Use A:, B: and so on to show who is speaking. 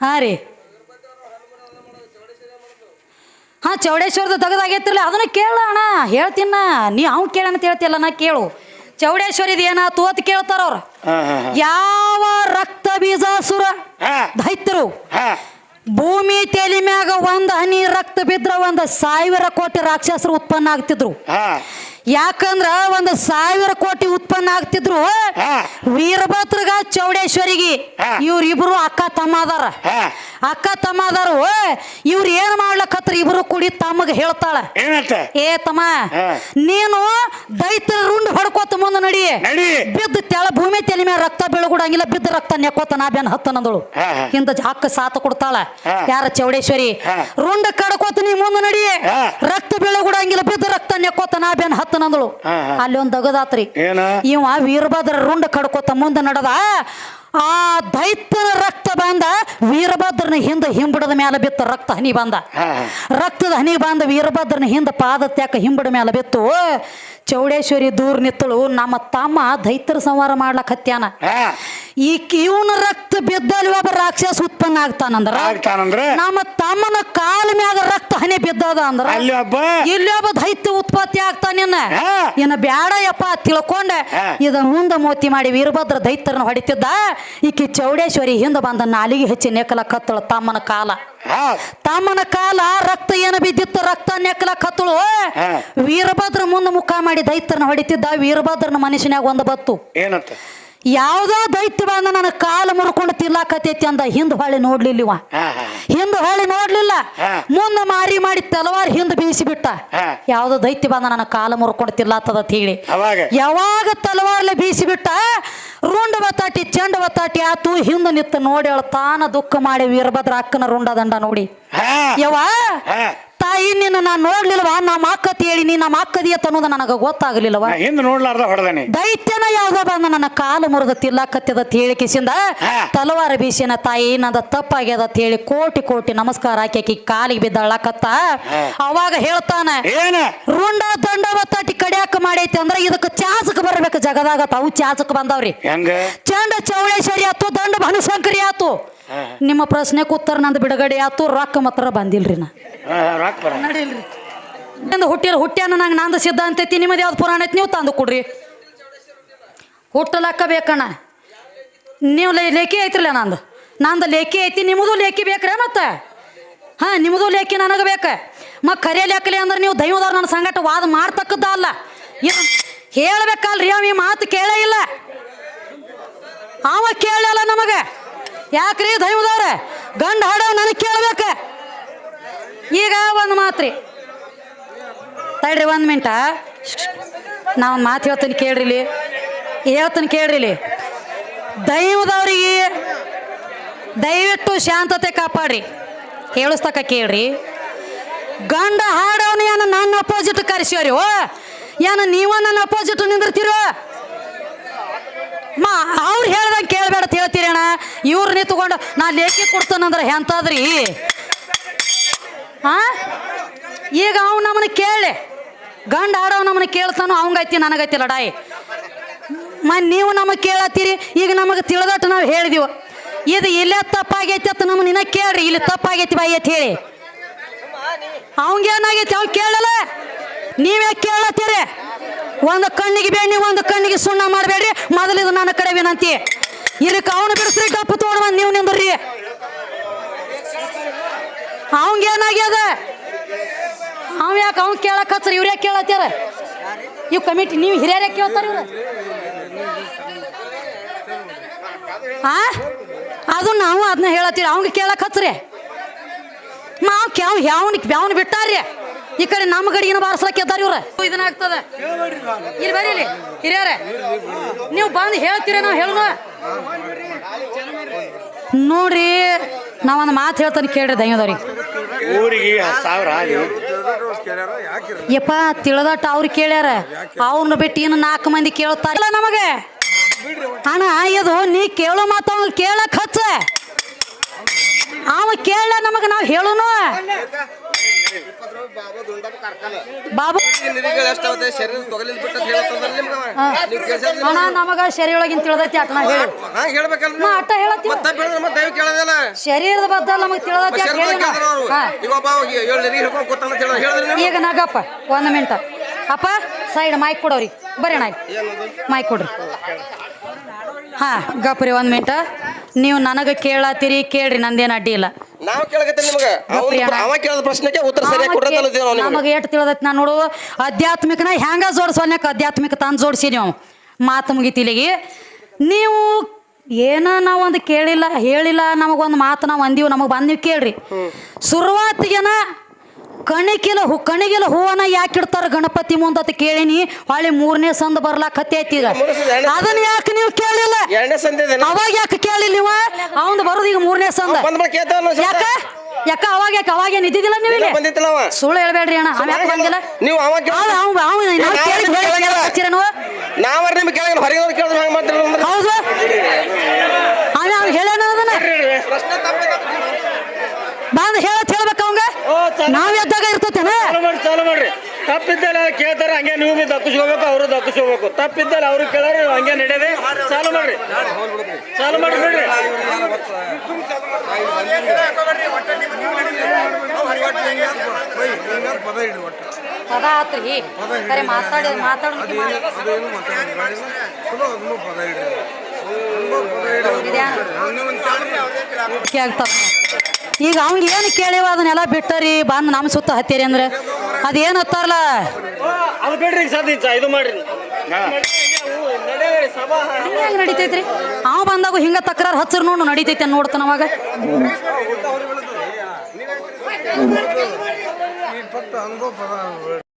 A: ಹಾಂ ರೀ. ಹಾ ಚೌಡೇಶ್ವರದ ತೆಗೆದಾಗೈತಿರ್ಲಿ ಅದನ್ನ ಕೇಳೋಣ ಹೇಳ್ತೀನ ನೀ. ಅವ್ನು ಕೇಳ ಅಂತ ಹೇಳ್ತಿಯಲ್ಲ ನಾ ಕೇಳು. ಚೌಡೇಶ್ವರಿದ ಏನಾತು ಅಂತ ಕೇಳ್ತಾರ ಅವ್ರು. ಯಾವ ರಕ್ತ ಬೀಜಾಸುರ
B: ಹಾ.
A: ದೈತ್ಯರು ಭೂಮಿ ತೆಲಿ ಮ್ಯಾಗ ಒಂದ್ ಹನಿ ರಕ್ತ ಬಿದ್ರ ಒಂದ್ ಸಾವಿರ ಕೋಟಿ ರಾಕ್ಷಸರು ಉತ್ಪನ್ನ ಆಗ್ತಿದ್ರು. ಯಾಕಂದ್ರ ಒಂದ್ ಸಾವಿರ ಕೋಟಿ ಉತ್ಪನ್ನ ಆಗ್ತಿದ್ರು. ವೀರಭದ್ರಗ ಚೌಡೇಶ್ವರಿಗೆ
B: ಇವ್ರ
A: ಇವ್ರಿಬ್ರು ಅಕ್ಕ ತಮ್ಮ ಅದಾರ. ಅಕ್ಕ ತಮ್ಮ ಅದಾರು. ಇವ್ರು ಏನ್ ಮಾಡ್ಲಕತ್ರ? ಇಬ್ರು ಕೂಡಿ ತಮಗೆ ಹೇಳ್ತಾಳ. ಏ ತಮ್ಮ ನೀನು ದೈತ್ರ ಮುಂದ ನಡಿ.
B: ನಡಿ.
A: ಬಿದ್ದ ತೆಳ ಭೂಮಿ ತೆಲಿ ಮೇಲೆ ರಕ್ತ ಬೀಳಗೂಡಂಗಿಲ್ಲ ಬಿದ್ದ ರಕ್ತ ನೆಕ್ಕೋತ ನಾ ಬೆನ್ ಹತ್ತನಂದಳು
B: ನಂದಳು.
A: ಹಿಂದ ಹಕ್ಕ ಸಾತ ಕೊಡ್ತಾಳ. ಯಾರ ಚೌಡೇಶ್ವರಿ? ರುಂಡ ಕಡಕೋತ ನೀ ಮುಂದ ನಡಿ. ರಕ್ತ ಬೀಳಗೂಡಂಗಿಲ್ಲ ಬಿದ್ದ ರಕ್ತ ನೆಕ್ಕೋತ ನಾ ಬೆನ್ ಹತ್ತನಂದಳು
B: ನಂದಳು.
A: ಅಲ್ಲಿ ಒಂದ್ ದಗದಾತ್ರಿ. ಇವ ವೀರಭದ್ರ ರುಂಡ ಕಡ್ಕೋತ ಮುಂದ ನಡದ. ಆ ದೈತ್ಯನ ರಕ್ತ ಬಂದ ವೀರಭದ್ರನ ಹಿಂದೆ ಹಿಂಬಡದ ಮೇಲೆ ಬಿತ್ತು ರಕ್ತ ಹನಿ ಬಂದ. ರಕ್ತದ ಹನಿ ಬಂದ ವೀರಭದ್ರನ ಹಿಂದೆ ಪಾದ ತ್ಯಾಕ ಹಿಂಬಡ ಮೇಲೆ ಬಿತ್ತು. ಚೌಡೇಶ್ವರಿ ದೂರ ನಿತ್ತಳು ನಮ್ಮ ತಮ್ಮ ದೈತ್ಯರ ಸಂಹಾರ ಮಾಡ್ಲಕ್ ಹತ್ಯಾನ. ಈ ಇವನ ರಕ್ತ ಬಿದ್ದಲ್ಲಿ ಒಬ್ಬ ರಾಕ್ಷಸ ಉತ್ಪನ್ನ ಆಗ್ತಾನಂದ್ರ? ನಮ್ಮ ತಮ್ಮನ ಕಾಲ ಮ್ಯಾಗ ರಕ್ತ ಹನಿ ಬಿದ್ದದ ಅಂದ್ರ? ಇಲ್ಲಿ ಒಬ್ಬ ದೈತ್ಯ ಉತ್ಪತ್ತಿ ಆಗ್ತಾನೇನ
B: ಹಾ.
A: ಇನ್ನು ಬ್ಯಾಡ ಯಪ್ಪ ತಿಳ್ಕೊಂಡೆ. ಇದ ಮುಂದ ಮೋತಿ ಮಾಡಿ ವೀರಭದ್ರ ದೈತ್ಯರನ್ನ ಹೊಡಿತಿದ್ದ. ಈಕಿ ಚೌಡೇಶ್ವರಿ ಹಿಂದ ಬಂದ ನಾಲಿಗೆ ಹೆಚ್ಚಿ ನೆಕಲ ಕತ್ತಳು ತಮ್ಮನ ಕಾಲ. ತಮ್ಮನ ಕಾಲ ರಕ್ತ ಏನು ಬಿದ್ದಿತ್ತು? ರಕ್ತ ನೆಕ್ಕಲ ಕತ್ತಳು. ವೀರಭದ್ರ ಮುಂದ ಮುಖ ಮಾಡಿ ದೈತ್ಯನ ಹೊಡಿತಿದ್ದ ವೀರಭದ್ರನ ಮನುಷ್ಯನಾಗ ಒಂದು ಬತ್ತು.
B: ಏನಂತ?
A: ಯಾವ್ದೋ ದೈತ್ಯ ಬಂದ ನನ್ನ ಕಾಲ ಮುರ್ಕೊಂಡು ತಿರ್ಲಾಕತೈತಿ ಅಂದ ಹಿಂದ್ ಹೊಳೆ ನೋಡ್ಲಿಲ್ಲ ಇವ. ಹಿಂದ್ ಹೊಳೆ ನೋಡ್ಲಿಲ್ಲ. ಮುಂದ ಮಾರಿ ಮಾಡಿ ತಲವಾರ್ ಹಿಂದ ಬೀಸಿ ಬಿಟ್ಟ. ಯಾವ್ದೋ ದೈತ್ಯ ಬಂದ ನನ್ನ ಕಾಲ ಮುರ್ಕೊಂಡು ತಿರ್ಲಾತದ ಅಂತ ಹೇಳಿ. ಯಾವಾಗ ತಲವಾರ್ಲೆ ಬೀಸಿ ಬಿಟ್ಟ? ರುಂಡ ಬತ್ತಾಟಿ ಚಂಡ ಬತ್ತಾಟಿ ಆತು ಹಿಂದ ನಿತ್ತ ನೋಡಿ ಅವಳು ತಾನ ದುಃಖ ಮಾಡಿ ವೀರಭದ್ರ ಅಕ್ಕನ ರುಂಡ ದಂಡ ನೋಡಿ. ಯವ್ವ? ತಾಯಿ ನಿನ್ನ ನಾ ನೋಡ್ಲಿಲ್ವಾ? ನಮ್ಮ ಅಕ್ಕತಿ ಹೇಳಿ ನೀ ನಮ್ಮ ಅಕ್ಕದಿ ಅನ್ನೋದು ನನಗೆ ಗೊತ್ತಾಗ್ಲಿಲ್ಲವ
B: ಹಿಂದ್ ನೋಡ್ಲಾರ್ದ ಹೊಡೆದನಿ.
A: ದೈತ್ಯನ ಯಾವ್ದೋ ಬಂದ ನನ್ನ ಕಾಲು ಮುರಿದ ತಿಲ್ಲಕತ್ತದ ತೇಳಿ
B: ಕಿಸಿಂದ
A: ತಲವಾರ ಬೀಸಿನ ತಾಯಿ ನಂದ ತಪ್ಪಾಗ್ಯದ ಅಂತ ಹೇಳಿ ಕೋಟಿ ಕೋಟಿ ನಮಸ್ಕಾರ ಹಾಕಿ ಕಾಲಿಗೆ
B: ಬಿದ್ದಳಕತ್ತ.
A: ಅವಾಗ ಹೇಳ್ತಾನ ರುಂಡ ಮಾಡೈತಿ ಅಂದ್ರ ಇದಕ್ಕೆ ಚಾಸಕ್ ಬರ್ಬೇಕು ಜಗದಾಗ ತಾವು ಚಾಸಕ್ ಬಂದವ್ರಿ.
B: ಹೆಂಗ?
A: ಚಂಡ ಚೌಳೇಶ್ವರಿ ಆತು ದಂಡ ಭಾನುಶಂಕರಿ ಆತು. ನಿಮ್ಮ ಪ್ರಶ್ನೆಗೆ ಉತ್ತರ ನಂದು ಬಿಡುಗಡೆ ಆತು ರೊಕ್ಕ ಮಾತ್ರ ಬಂದಿಲ್ರಿ ನಾ. ನಡೀಲ್ರಿ. ನಂದು ಹುಟ್ಟಿರ ಹುಟ್ಟ್ಯಾನ ನಂಗೆ ನಂದು ಸಿದ್ಧ ಅಂತೈತಿ ನಿಮ್ಮದು ಯಾವ್ದು ಪುರಾಣ ಐತಿ ನೀವು ತಂದು ಕೊಡ್ರಿ. ಹುಟ್ಟಲಕ್ಕ ಬೇಕಣ್ಣ. ನೀವು ಲೇಖಿ ಐತ್ರಲ್ಲ ನಂದು. ನಂದು ಲೇಖಿ ಐತಿ ನಿಮ್ಮದು ಲೇಖಿ ಬೇಕ್ರೆ ಮತ್ತೆ? ಹಾಂ ನಿಮ್ಮದು ಲೇಖಿ ನನಗೆ ಬೇಕ. ಮ ಕರೆ ಲೇಖಲಿ ಅಂದ್ರೆ ನೀವು ದೈವದವ್ರು ನನ್ನ ಸಂಗಟ ವಾದ ಮಾಡ್ತಕ್ಕದ್ದ ಅಲ್ಲ ಏನು ಹೇಳ್ಬೇಕಲ್ರಿ, ಅವ ಈ ಮಾತು ಕೇಳೇ ಇಲ್ಲ. ಅವ ಕೇಳಲ್ಲ ನಮಗೆ. ಯಾಕ್ರಿ ದೈವದವ್ರ? ಗಂಡ ಹಾಡೋ ನನಗೆ ಕೇಳ್ಬೇಕ. ಈಗ ಒಂದು ಮಾತ್ರಿ. ತಡ್ರಿ ಒಂದು ಮಿಂಟ. ನಾ ಒಂದು ಮಾತು ಹೇಳ್ತೀನಿ ಕೇಳ್ರಿ ಇಲ್ಲಿ ಹೇಳ್ತೀನಿ ಕೇಳ್ರಿ ಇಲ್ಲಿ ದೈವದವ್ರಿಗೆ ದಯವಿಟ್ಟು ಶಾಂತತೆ ಕಾಪಾಡ್ರಿ. ಹೇಳಿಸ್ತಕ್ಕ ಕೇಳ್ರಿ. ಗಂಡ ಹಾಡೋನ ನನ್ನ ಅಪೋಸಿಟ್ ಕರೆಸ್ಯಾರಿ? ಓ ಏನು ನೀವ ನನ್ನ ಅಪೋಸಿಟ್ ನಿಂದಿರ್ತೀರ? ಮಾ, ಅವ್ರು ಹೇಳ್ದಂಗೆ ಕೇಳಬೇಡ ಹೇಳ್ತೀರಿ ಅಣ್ಣ. ಇವ್ರು ನಿಂತ್ಕೊಂಡು, ನಾ ಲೇಖಿ ಕೊಡ್ತಾನಂದ್ರೆ ಎಂತಾದ್ರಿ? ಹಾ ಈಗ ಅವ್ ನಮ್ಮನ್ನ ಕೇಳಿ. ಗಂಡ ಆಡೋ ನಮ್ಮನ್ನ ಕೇಳ್ತಾನೋ, ಅವಂಗೈತಿ, ನನಗೈತಿ ಲಡಾಯಿ ಮ, ನೀವು ನಮಗೆ ಕೇಳತ್ತೀರಿ, ಈಗ ನಮಗೆ ತಿಳಿದಟ್ಟು ನಾವು ಹೇಳಿದೀವ. ಇದು ಇಲ್ಲೇ ತಪ್ಪಾಗೈತಿ ಅಂತ ನಮ್ಮ ನಿನ್ನ ಕೇಳ್ರಿ, ಇಲ್ಲಿ ತಪ್ಪಾಗೈತಿ ಬಾಯಿ ಅಂತ ಹೇಳಿ. ಅವಂಗೇನಾಗೈತಿ ಅವ್ನು ಕೇಳಲ್ಲ? ನೀವೇ ಕೇಳತ್ತೀರಿ. ಒಂದು ಕಣ್ಣಿಗೆ ಬೇಣಿ ಒಂದು ಕಣ್ಣಿಗೆ ಸುಣ್ಣ ಮಾಡಬೇಡ್ರಿ. ಮೊದಲಿದು ನನ್ನ ಕಡೆ ವಿನಂತಿ. ಇದಕ್ಕೆ ಅವನು ಬಿಡಿಸ್ರಿ, ಡಪ್ಪು ತಗೊಂಡು ಬಂದು ನೀವು ನಿಂದ್ರಿ. ಅವಂಗೇನಾಗ್ಯದ ಅವ್ ಯಾಕೆ ಅವ್ನು ಕೇಳಕ್ ಹಚ್ರಿ ಇವ್ರೇ ಕೇಳತ್ತೀರ? ಇವ್ ಕಮಿಟಿ, ನೀವು ಹಿರಿಯರೇ ಕೇಳ್ತಾರ ಇವ್ರ. ಆ? ಅದು ನಾವು ಅದನ್ನ ಹೇಳತ್ತೀರಿ. ಅವ್ನಿಗೆ ಕೇಳಕ್ ಹಚ್ರಿ ಕ್ಯಾವ್ ಯಾವನ್ ಯಾವನ್ ಬಿಟ್ಟಾರ್ರಿ. ಈ ಕಡೆ ನಮ್ಮ ಗಡಿಗಿನ ಬಾರಿಸ್ಲಕ್ಕೆ ಇದ್ದಾರೆ ಇವ್ರ? ಇದನ್ನ ಆಗ್ತದ ಇಲ್ಲಿ ಬರ್ರಿ ಇಲ್ಲಿ. ಹಿರಿಯರೇ ನೀವು ಬಂದು ಹೇಳ್ತೀರ ನಾವು ಹೇಳೋಣ ನೋಡ್ರಿ ನಾವೊಂದು ಮಾತು ಹೇಳ್ತಾನೆ ಕೇಳ್ರಿ
B: ಆಗಿ
A: ಯಪ್ಪ ತಿಳ್ದಟ್ಟ ಅವ್ರು ಕೇಳ್ಯಾರ. ಅವ್ರನ್ನ ಬಿಟ್ಟು ಇನ್ನು ನಾಲ್ಕು ಮಂದಿ ಕೇಳ್ತಾರಲ್ಲ ನಮಗೆ. ಅಣ್ಣ ಇದು ನೀ ಕೇಳೋ ಮಾತು ಅವ್ನು ಕೇಳಕ್ ಹಚ್ಚ. ಅವ ಕೇಳ ನಮಗೆ ನಾವು ಹೇಳುನು. ಬಾಬು. ಅಣ್ಣ, ನಮಗ ಶರೀರ ಒಳಗಿನ ತಿಳಿದೈತಿ ಅಟ್ ಹೇಳು. ಅಟ್ಟ
C: ಮತ್ತೆ
A: ಶರೀರದ ಬದ್ದ ನಮಗ್ ತಿಳಿದೈತಿ
C: ಈಗ
A: ನಗಪ್ಪ, ಒಂದ್ ಮಿನಿಟ್ ಅಪ್ಪ, ಸೈಡ್ ಮೈಕ್ ಕೊಡೋರಿ. ಬರ್ರಿ ಅಣ್ಣ. ಮೈಕ್ ಕೊಡ್ರಿ. ಹಾ ಗಪ್ರಿ ಒಂದ್ ಮಿನಿಟ್ ನೀವು ನನಗೆ ಕೇಳತ್ತೀರಿ, ಕೇಳ್ರಿ, ನಂದೇನು ಅಡ್ಡಿ ಇಲ್ಲ.
C: ನಾವು ನಿಮ್ಗೆ.
A: ಗಪ್ರಿ ಅಣ್ಣ.
C: ಅವ ಕೇಳಿದ ಪ್ರಶ್ನೆಗೆ ಉತ್ತರ ಸರಿಯಾಗಿ ಕೊಡತ್ತಲ್ಲ ನಾವು ನಿಮ್ಗೆ
A: ನಮಗೆ ಎಷ್ಟು ತಿಳಿದೈತಿ ನಾನು ನೋಡು. ಆಧ್ಯಾತ್ಮಿಕನ ಹೆಂಗ ಜೋಡಿಸೋನ್ಯಾಕ ಆಧ್ಯಾತ್ಮಿಕ ತಂದು ಜೋಡಿಸಿ ನೀವು. ಮಾತು ಮುಗಿತಿಲಿಗೆ. ನೀವು ಏನ ನಾವು ಒಂದು ಕೇಳಿಲ್ಲ ಹೇಳಿಲ್ಲ ನಮಗೊಂದು ಮಾತು ನಾವು ಅಂದೀವಿ ನಮಗೆ ನೀವು ಕೇಳ್ರಿ. ಶುರುವಾತಿಗೆನ ಕಣಿಕಿಲ ಹೂ ಕಣಿಗಿಲ ಹೂವನ್ನ ಯಾಕೆ ಇಡ್ತಾರ ಗಣಪತಿ ಮುಂದತ್ ಕೇಳಿನಿ. ಹೊಳ್ಳಿ ಮೂರನೇ ಸಂದ ಬರ್ಲಾಕ್ ಐತಿ ಈಗ. ಅದನ್ನ ಯಾಕೆ ನೀವು ಕೇಳಿಲ್ಲ?
C: ಎರಡನೇ
A: ಅವಾಗ ಯಾಕೆ ಕೇಳಿಲ್ಲ ನೀವು? ಅವಂದು ಬರೋದು ಈಗ ಮೂರನೇ ಸಂದ. ಯಾಕ? ಯಾಕ ಅವಾಗ ಯಾಕೆ? ಅವಾಗ ಏನ್ ಇದ್ದಿದ್ದಿಲ್ಲ ನೀವು ಇಲ್ಲಿ?
C: ಬಂದಿತ್ತಿಲ್ಲ ಅವ.
A: ಸುಳ್ಳು ಹೇಳ್ಬೇಡ್ರಿ ಅಣ್ಣ. ಅವ ಯಾಕೆ ಬಂದಿಲ್ಲ?
C: ನೀವು ಅವ ಕೇಳ
A: ಅವ ಅವ ಅವ ನಾವು
C: ನಾವು
A: ಕೇಳಿ
C: ಕೇಳಿಲ್ಲ.
A: ಹೇಳಿ ಹಚ್ಚಿರೇನು?
C: ನಿಮ್ಗೆ ಕೇಳಿದ್ರೆ ಹೊರಗೆ ಕೇಳಿದ್ರೆ ಹಂಗೆ ಮಾಡ್ತೀರಿ ಅಂದ್ರೆ?
A: ಹೌದು. ಅವ ಅವ್ನು ಹೇಳ್ಯಾನ ಅದನ್ನ.
C: ಪ್ರಶ್ನೆ ತಪ್ಪಿದೆ
A: ಬಂದು ಹೇಳತ್ ಹೇಳ್ಬೇಕು ಅವಂಗ ನಾವ್ ಎದ್ದಾಗ ಇರ್ತತೆ
B: ಚಾಲು ಮಾಡಿ ಚಾಲು ಮಾಡ್ರಿ. ತಪ್ಪಿದ್ದಲ್ಲಿ ಕೇಳ್ತಾರೆ ಹಂಗೆ ನೀವು ಬಿ ದಕ್ಕಿಸ್ಕೋಬೇಕು ಅವರು ದಕ್ಕಿಸ್ಕೋಬೇಕು ತಪ್ಪಿದ್ದಲ್ಲ ಅವ್ರು ಕೇಳೋರು ಹಂಗೆ ನಡೆಯದೆ ಚಾಲು ಮಾಡ್ರಿ. ಚಾಲು ಮಾಡ್ರಿ ಬಿಡ್ರಿ.
A: ಪದ ಆತ್ರಿ ಕರೆ ಮಾತಾಡಿ ಮಾತಾಡೋದು ಆಗ್ತಾವ ಈಗ ಅವ್ನಿಗೆ ಏನು ಕೇಳಿವ ಅದನ್ನೆಲ್ಲ ಬಿಟ್ಟರಿ ಬಂದು ನಮ್ಮ ಸುತ್ತ ಹತ್ತೀರಿ ಅಂದ್ರೆ? ಅದೇನು ಹತ್ತಾರಲ್ಲ
B: ಅದು ಬಿಡ್ರಿ ಸಾಧ್ಯ ಇದು ಮಾಡ್ರಿ. ನಡೆಯರಿ ಸಭಾ
A: ಹೆಂಗ್ ನಡಿತೈತ್ರಿ. ಅವ ಬಂದಾಗ ಹಿಂಗ ತಕ್ರಾರ್ ಹಚ್ಚರ್ ನೋಡು ನಡಿತೈತೆ ನೋಡ್ತಾನ ಅವಾಗ.